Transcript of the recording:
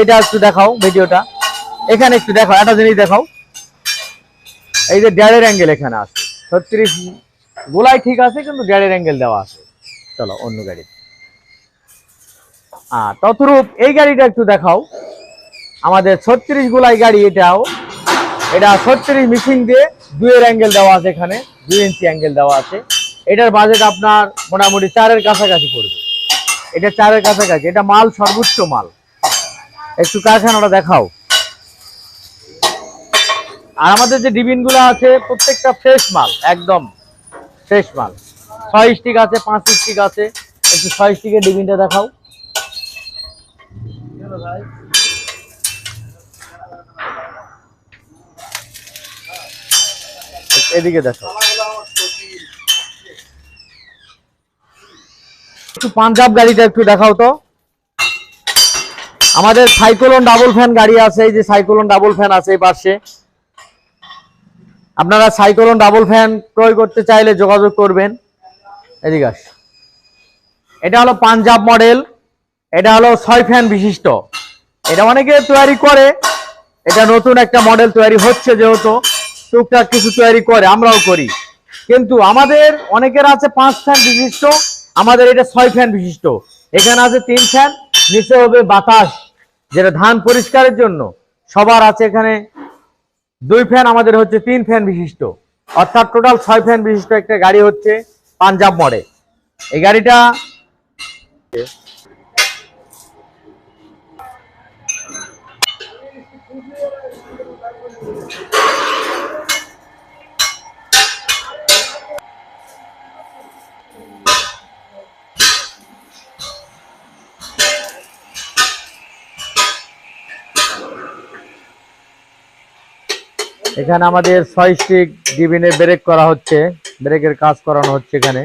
এইটা একটু দেখাও ভিডিওটা। এখানে একটু দেখাও, একটা জিনিস দেখাও। এই যে ড্যাডের অ্যাঙ্গেল এখানে আছে। ছত্রিশ, গোলাই ঠিক আছে, কিন্তু ড্যাডের অ্যাঙ্গেল দেওয়া আছে। চলো, অন্য গাড়ি। হ্যাঁ ততরূপ এই গাড়িটা একটু দেখাও। আমাদের ছত্রিশ গোলাই গাড়ি এটাও। এটা ছত্রিশ মিশিং দিয়ে দুইয়ের অ্যাঙ্গেল দেওয়া আছে এখানে, দুই ইঞ্চি অ্যাঙ্গেল দেওয়া আছে। এটার বাজেট আপনার মোটামুটি চারের কাছাকাছি পড়বে। এটা চারের কাছাকাছি, এটা মাল সর্বোচ্চ মাল। একটু কারখানাটা দেখাও। আর আমাদের যে ডিবিনগুলো আছে, প্রত্যেকটা ফ্রেশ মাল, একদম ফ্রেশ মাল। ছয় স্টিক আছে, পাঁচ স্টিক আছে। একটু ছয় স্টিকের ডিবিনটা দেখাও। এদিকে দেখো। একটু পাঞ্জাব গাড়িটা একটু দেখাও তো। আমাদের সাইক্লোন ডাবল ফ্যান গাড়ি আছে, এই যে সাইক্লোন ডাবল ফ্যান আছে এই পাশে। আপনারা সাইক্লোন ডাবল ফ্যান ক্রয় করতে চাইলে যোগাযোগ করবেন। এদিকে আস। এটা হলো পাঞ্জাব মডেল, এটা হলো ছয় ফ্যান বিশিষ্ট। এটা অনেকে তৈরি করে, এটা নতুন একটা মডেল তৈরি হচ্ছে যেহেতু, টুকটাক কিছু তৈরি করে, আমরাও করি। কিন্তু আমাদের, অনেকের আছে পাঁচ ফ্যান বিশিষ্ট, আমাদের এটা ছয় ফ্যান বিশিষ্ট। এখানে আছে তিন ফ্যান, নিচে হবে বাতাস। যেটা ধান পরিষ্কারের জন্য সবার আছে এখানে। দুই ফ্যান আমাদের হচ্ছে, তিন ফ্যান বিশিষ্ট। অর্থাৎ টোটাল ছয় ফ্যান বিশিষ্ট একটা গাড়ি হচ্ছে পাঞ্জাব মডে। এই গাড়িটা এখানে আমাদের ছয় স্টিক ডিবিনে ব্রেক করা হচ্ছে। ব্রেকের কাজ করানো হচ্ছে এখানে।